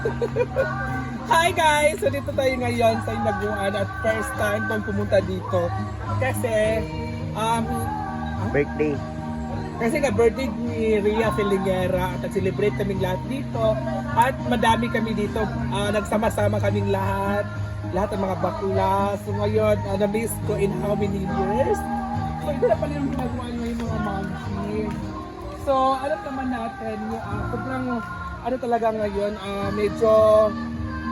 Hi guys! So dito tayo ngayon sa Inaguan at first time kong pumunta dito. Kasi, um, Birthday. kasi nga birthday ni Ria Filingera at nag-celebrate kaming lahat dito. At madami kami dito. Ah, nagsama-sama kaming lahat. Lahat ng mga bakla. So ngayon, uh, na-miss ko in how many years? So ito na pala yung ginagawa ngayon mga monkey. So alam naman natin, uh, sobrang ano talaga ngayon, ah, medyo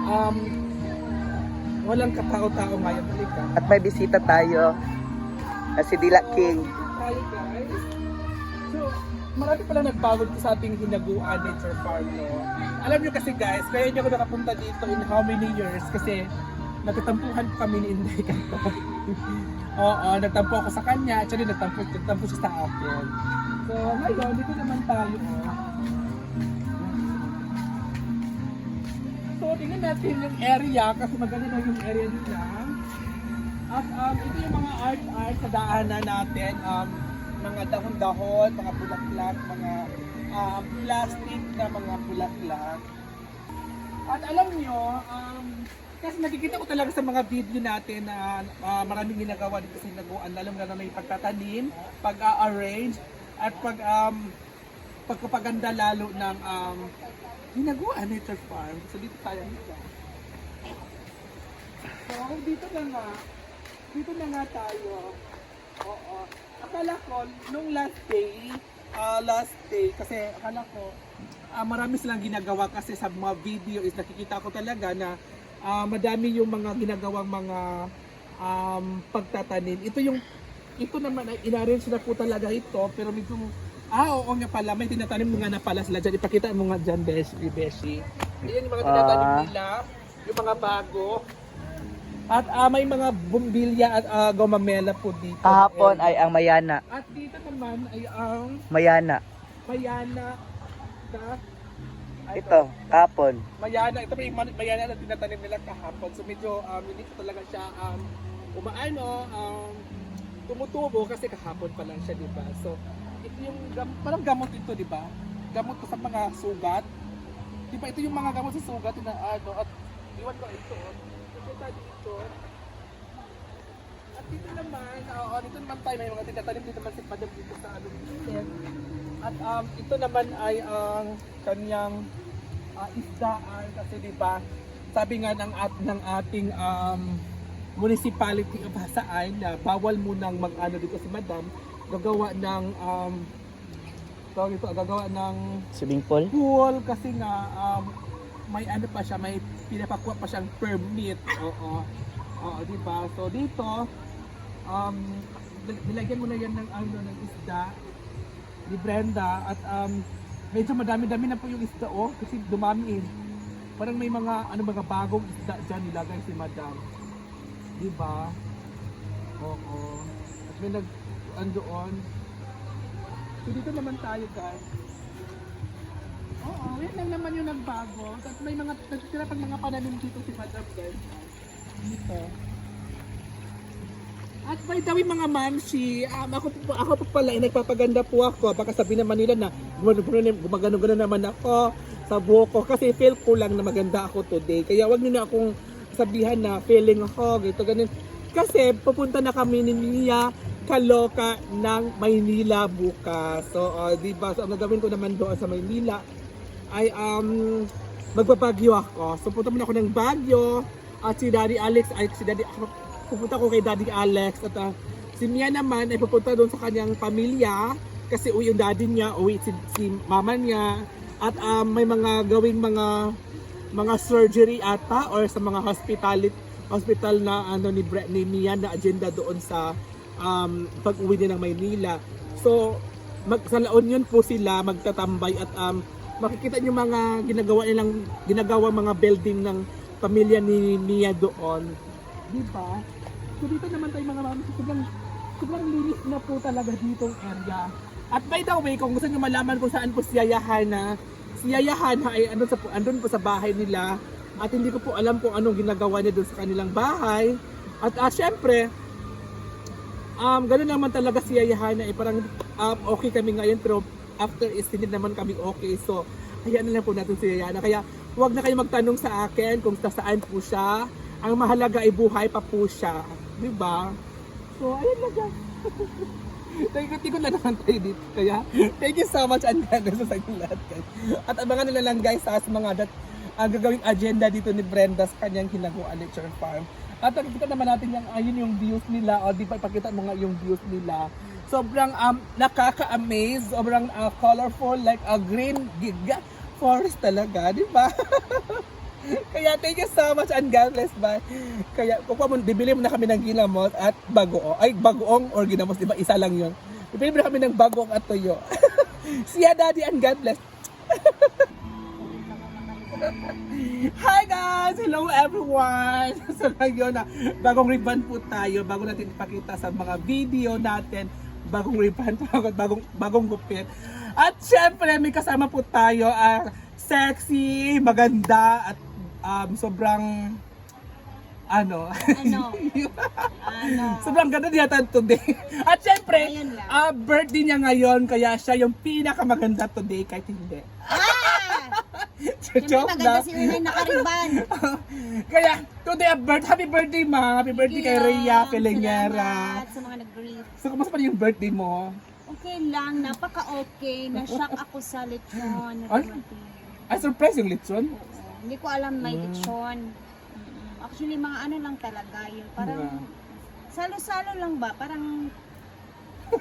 um, walang katao-tao ngayon. Halika. At may bisita tayo. Na si Dila King. Hi guys. So, marami pala nagbago dito sa ating hinaguan nature farm, no? Alam nyo kasi guys, kaya hindi ako nakapunta dito in how many years kasi nagtatampuhan kami ni Inday Kanto. Oo, nagtampo ako sa kanya, actually nagtampo, nagtampo siya sa akin. So, ngayon, dito naman tayo. Oh. Tingnan natin yung area kasi maganda na yung area nila. At um, ito yung mga art-art sa daanan natin. Um, mga dahon-dahon, mga bulaklak, mga um, plastic na mga bulaklak. At alam nyo, um, kasi nakikita ko talaga sa mga video natin na uh, maraming ginagawa dito sa Hinaguan, alam na na may pagtatanim, pag-arrange, at pag um, pagpapaganda lalo ng um, Hinaguan Nature Farm. So dito tayo nito. So dito na nga, dito na nga tayo. Oo. Akala ko, nung last day, ah, last day, kasi akala ko, ah, marami silang ginagawa kasi sa mga video is nakikita ko talaga na ah, madami yung mga ginagawang mga um, pagtatanim. Ito yung, ito naman ay inarrange na po talaga ito, pero medyo, ah oo nga pala, may tinatanim nga na pala sila dyan. Ipakita mo nga dyan, Beshi. Beshi. Ayan yung mga tinatanim Ah. nila, yung mga bago. At ah, may mga bumbilya at uh, gomamela po dito. Kahapon ay ang Mayana. At dito naman ay ang Mayana. Mayana na ay, Ito, kahapon. Mayana, ito man- Mayana na tinatanim nila kahapon. So medyo um, hindi ko talaga siya um, umaano, um, tumutubo kasi kahapon pa lang siya, di ba? So yung, parang gamot ito, di ba? Gamot ko sa mga sugat. Di ba ito yung mga gamot sa sugat na ano, at iwan ko ito. oh. Ito dito. At dito naman, oo, dito naman tayo, may mga tinatanim dito naman si Madam dito sa ano. At um, ito naman ay ang kanyang uh, isdaan kasi di ba sabi nga ng, at, ng ating um, municipality of Hasaay na bawal munang mag-ano dito si Madam gagawa ng um, tawag ito, gagawa ng Swimming pool. pool kasi nga um, may ano pa siya, may pinapakuha pa siyang permit. Oo. Oo, di ba? So dito um nil- nilagyan mo na yan ng ano ng isda ni Brenda at um medyo madami-dami na po yung isda oh kasi dumami eh. Parang may mga ano mga bagong isda diyan nilagay si Madam. Di ba? Oo. At may nag andoon. So dito naman tayo guys. Oo, yan lang naman yung nagbago. At may mga nagtitira pang mga pananim dito si Madam guys. Dito. At by the way mga mamsi, um, ako, ako po pala, eh, nagpapaganda po ako. Baka sabihin naman nila na gumagano-gano naman ako sa buhok ko. Kasi feel ko lang na maganda ako today. Kaya wag niyo na akong sabihan na feeling ako, gito, ganun. Kasi pupunta na kami ni Mia Kaloka ng Maynila bukas. So, uh, di ba? So, ang gagawin ko naman doon sa Maynila ay um, magbabagyo ako. So, punta muna ako ng Baguio. At si Daddy Alex, ay si Daddy, pupunta ko kay Daddy Alex. At uh, si Mia naman ay pupunta doon sa kanyang pamilya. Kasi uwi yung daddy niya, uwi si, si mama niya. At um, may mga gawing mga mga surgery ata or sa mga hospitality hospital na ano ni Bre- ni Mia na agenda doon sa um, pag-uwi niya ng Maynila. So mag sa La Union po sila magtatambay at um, makikita niyo mga ginagawa nilang ginagawa mga building ng pamilya ni Mia doon. Di ba? So dito naman tayo mga mami, sobrang sobrang linis na po talaga ditong area. At by the way, kung gusto niyo malaman kung saan po si Yaya Hana, si Yaya Hana ay andun, sa, andun po sa bahay nila at hindi ko po alam kung anong ginagawa niya doon sa kanilang bahay. At ah, syempre, um, ganun naman talaga si Yaya Hana eh, parang um, okay kami ngayon pero after is hindi naman kami okay. So, hayaan na lang po natin si Yaya Hana. Kaya huwag na kayo magtanong sa akin kung sa saan po siya. Ang mahalaga ay buhay pa po siya. Di ba? So, ayun na guys. Ko na naman tayo dito. Kaya, thank you so much and God sa inyo lahat guys. At abangan nila lang guys sa mga dat ang gagawing agenda dito ni Brenda sa kanyang hinaguan nature farm. At nakikita naman natin yung ayun yung views nila o di ba ipakita mo nga yung views nila. Sobrang um, nakaka-amaze, sobrang uh, colorful like a green giga forest talaga, di ba? Kaya thank you so much and God bless bye. Kaya kukuha mo, bibili mo na kami ng ginamot at bagoong. Ay, bagoong or ginamot, di ba? Isa lang yun. Bibili mo na kami ng bagoong at tuyo. Siya daddy and God bless. Hi guys! Hello everyone! So ngayon na, bagong ribbon po tayo, bago natin ipakita sa mga video natin, bagong ribbon, bagong, bagong, bagong gupit. At syempre, may kasama po tayo, ah, sexy, maganda, at um, sobrang, ano, Ano? ano? sobrang ganda niya today. At syempre, ah, birthday niya ngayon, kaya siya yung pinakamaganda today kahit hindi. Ah! Joke maganda lang. si Unay nakariban. Kaya, today, a birth, happy birthday, ma. Happy birthday kay Rhea Pelengera. Salamat sa mga nag-greet. So, kumusta pa yung birthday mo? Okay lang, napaka-okay. Na-shock ako sa lechon. na Ay? dumating. Ay, surprise yung litson. Oo. Hindi ko alam may Mm. lechon. Mm, Actually, mga ano lang talaga yun. Parang, Yeah. salo-salo lang ba? Parang,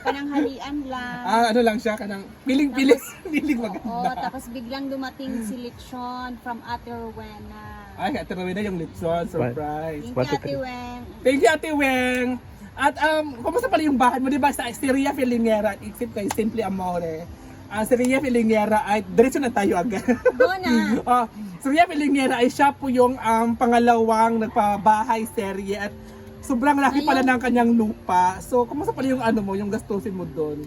pananghalian lang. Ah, ano lang siya, kanang piling-piling, piling Oo, maganda. tapos biglang dumating si lechon from Ate Rowena. Ay, Ate Rowena yung litson, surprise. Thank you, to Ate? Weng. Thank you, Ate Weng. At um, kumusta pala yung bahay mo? Di ba sa Rhea Filingera at isip kay Simply Amore. Ah, si Rhea Filingera ay, diretso na tayo agad. Go na! Ah, si Rhea Filingera ay siya po yung um, pangalawang nagpabahay serye at sobrang laki pala ng kanyang lupa. So, kumusta pala yung ano mo, yung gastusin mo doon?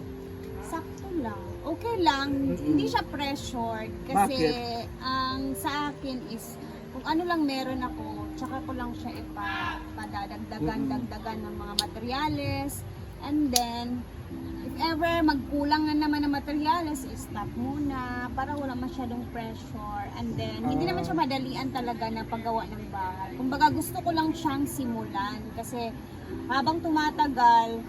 Sakto lang. Okay lang. Hindi siya pressured. Kasi Bakit? ang sa akin is, kung ano lang meron ako, tsaka ko lang siya ipadadagdagan, dagdagan ng mga materyales. And then, ever magkulang na naman ng materyales, stop muna para wala masyadong pressure. And then, hindi naman siya madalian talaga na paggawa ng bahay. Kumbaga, gusto ko lang siyang simulan. Kasi, habang tumatagal,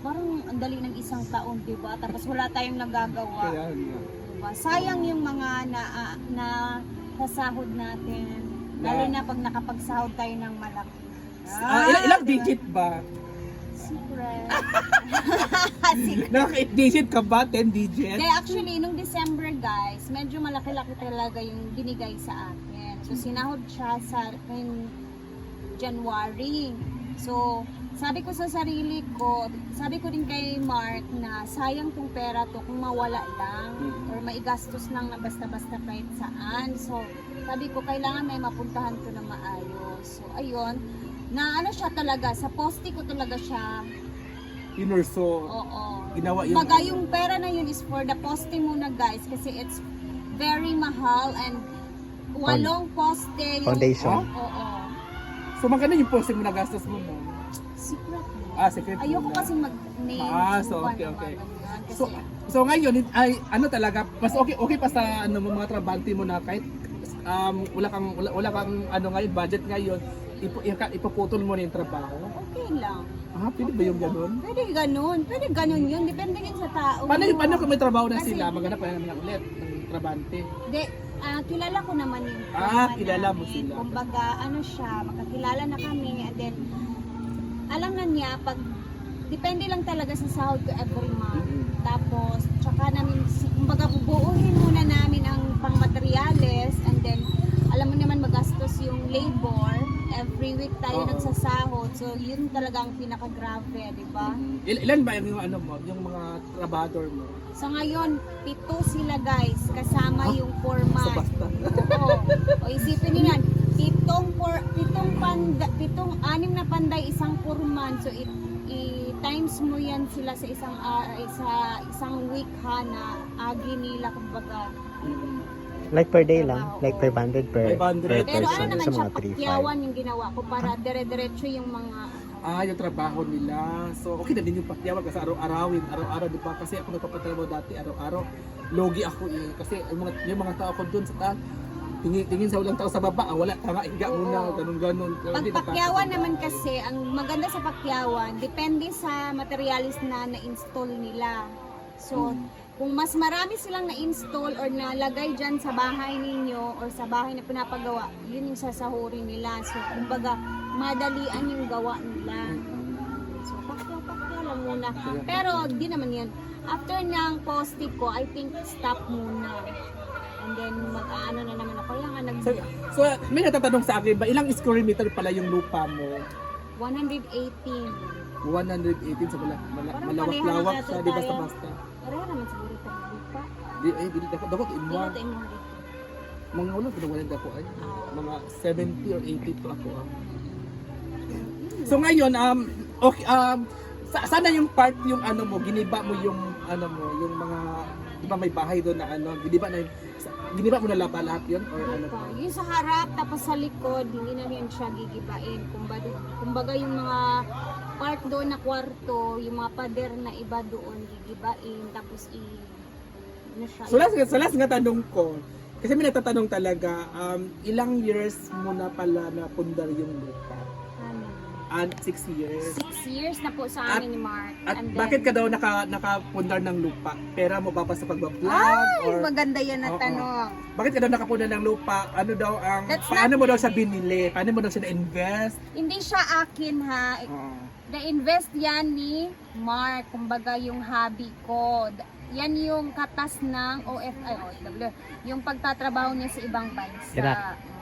parang ang dali ng isang taon, di ba? Tapos wala tayong nagagawa. Diba? Sayang yung mga na, ah, na sasahod natin. Lalo na pag nakapagsahod tayo ng malaki. Ah, ilang, ilang diba? digit ba? Secret. Nakaka-8 digit ka ba? 10 digit? Kaya actually, nung December guys, medyo malaki-laki talaga yung binigay sa akin. So, sinahod siya sa in January. So, sabi ko sa sarili ko, sabi ko din kay Mark na sayang tong pera to kung mawala lang or maigastos lang na basta-basta kahit saan. So, sabi ko, kailangan may mapuntahan ko na maayos. So, ayun, na ano siya talaga, sa poste ko talaga siya, Inurso. oo, Ginawa yung... Baga yung pera na yun is for the poste muna guys kasi it's very mahal and walong poste yung... Foundation. Oo. So, magkano yung posting mo na gastos mo mo? Secret. Ah, secret Ayoko muna. kasi mag-name. Ah, so, okay, okay. So, so ngayon, ay ano talaga, mas okay okay pa sa ano mo, mga trabante mo na kahit um, wala kang wala, wala kang ano ngayon budget ngayon, ipo, ipuputol mo na yung trabaho. okay lang. Ah, pwede ba yung ganun? Pwede ganun. Pwede ganun yun. Depende yun sa tao. Paano, paano kung may trabaho na Kasi- sila, maghanap pa naman ulit ng trabante? Hindi, ah, kilala ko naman yung Ah, kilala mo namin. sila. Kumbaga, ano siya, makakilala na kami and then, alam na niya, pag, depende lang talaga sa sahod ko every month. Tapos, tsaka namin, si- kumbaga, bubuuhin muna namin ang pangmaterials and then, alam mo naman magastos yung labor. Every week tayo Oo. nagsasahod. So, yun talaga ang pinaka-grave, di ba? Il- ilan ba yung ano mo, yung mga trabador mo? So, ngayon, pito sila guys, kasama yung foreman. So basta. Oo. O isipin niyo yan, pitong por, pitong panda, pitong anim na panday isang foreman. So it, i times mo yan sila sa isang ah, sa isang week ha na agi nila kumbaga. Like per day lang. Like 500 per, 500. per Pero ano person. naman Sa siya, mga 3-5. pakyawan yung ginawa ko para dire-diretso yung mga Ah, yung trabaho nila. So, okay na din yung pakyawag kasi araw-arawin, araw-araw, di ba? Kasi ako nagpapatrabaho dati, araw-araw. Logi ako eh. Kasi yung mga, yung mga tao ko dun sa taas, tingin, tingin sa walang tao sa baba, ah, wala ka nga, higa muna, Oo. ganun ganun. Pag pakyawan naman kasi, ang maganda sa pakyawan, depende sa materialis na na-install nila. So, kung mas marami silang na-install or nalagay dyan sa bahay ninyo or sa bahay na pinapagawa, yun yung sasahurin nila. So, kumbaga, madalian yung gawa nila. So, pakya-pakya lang muna. Pero, di naman yan. After ng poste ko, I think stop muna. And then, mag-ano na naman ako. Kaya nga, nag So, so, may natatanong sa akin ba, ilang square meter pala yung lupa mo? 118. 118 sa mala, mala, malawak-lawak natin di basta-basta. Pareho naman siguro ng lupa. Di, eh, di, dako, Hindi inwa. natin mo rin. Mga ulo, pinawalan ako ay. Mga 70 or 80 to ako. ah. So ngayon, um, okay, um, sa, sana yung part yung ano mo, giniba mo yung ano mo, yung mga, di ba may bahay doon na ano, giniba na yung, sa- giniba mo na laba lahat yun? Or ano to? Yung sa harap, tapos sa likod, hindi na rin siya gigibain. Kumbaga, kumbaga yung mga part doon na kwarto, yung mga pader na iba doon, gigibain, tapos i... Ano siya? So last, so last nga tanong ko, kasi may natatanong talaga, um, ilang years mo na pala na pundar yung lupa? And six years. Six years na po sa At- amin ni Mark. At And then- bakit ka daw naka, nakapundar ng lupa? Pera mo ba pa sa pagbablog? Ay, or maganda yan na Oo. tanong. bakit ka daw nakapundar ng lupa? Ano daw ang, That's paano mo daw siya binili? Paano mo daw siya na-invest? Hindi siya akin ha. Oo. Na-invest yan ni Mark, kumbaga yung hobby ko. D- Yan yung katas ng OFI, OFW, yung pagtatrabaho niya sa ibang bansa. Iraq. Mm.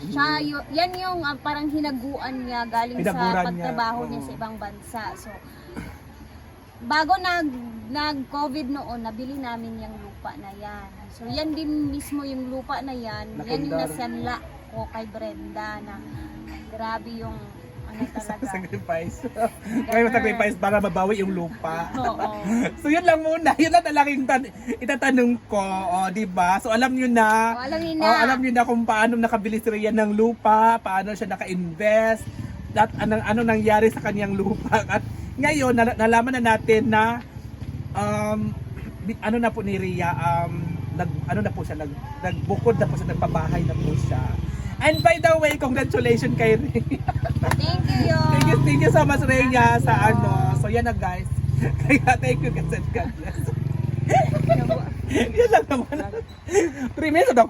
Siya, yu- yan yung ah, parang hinaguan niya galing Hinaguran sa niya, pagtrabaho niya oo. sa ibang bansa. So, bago nag nag-COVID noon, nabili namin yung lupa na yan. So, yan din mismo yung lupa na yan. Yan yung Napundar. nasanla ko kay Brenda na grabe yung ano talaga. sacrifice. May sacrifice para mabawi yung lupa. Oo. so yun lang muna. Yun lang talaga yung tan- itatanong ko. O, di ba? So alam nyo na. Oh, alam niyo na. alam niyo na kung paano nakabili si Rian ng lupa, paano siya naka-invest, at anong, ano nangyari sa kanyang lupa. At ngayon, nal- nalaman na natin na um, ano na po ni Ria, um, nag, ano na po siya, nag, nagbukod na po siya, nagpabahay na po siya. And by the way, congratulations kay Ria. Thank you, yo. thank you, thank you so much Ria sa ano. So yan na guys. Kaya thank you, God bless. yan lang naman. Three minutes na.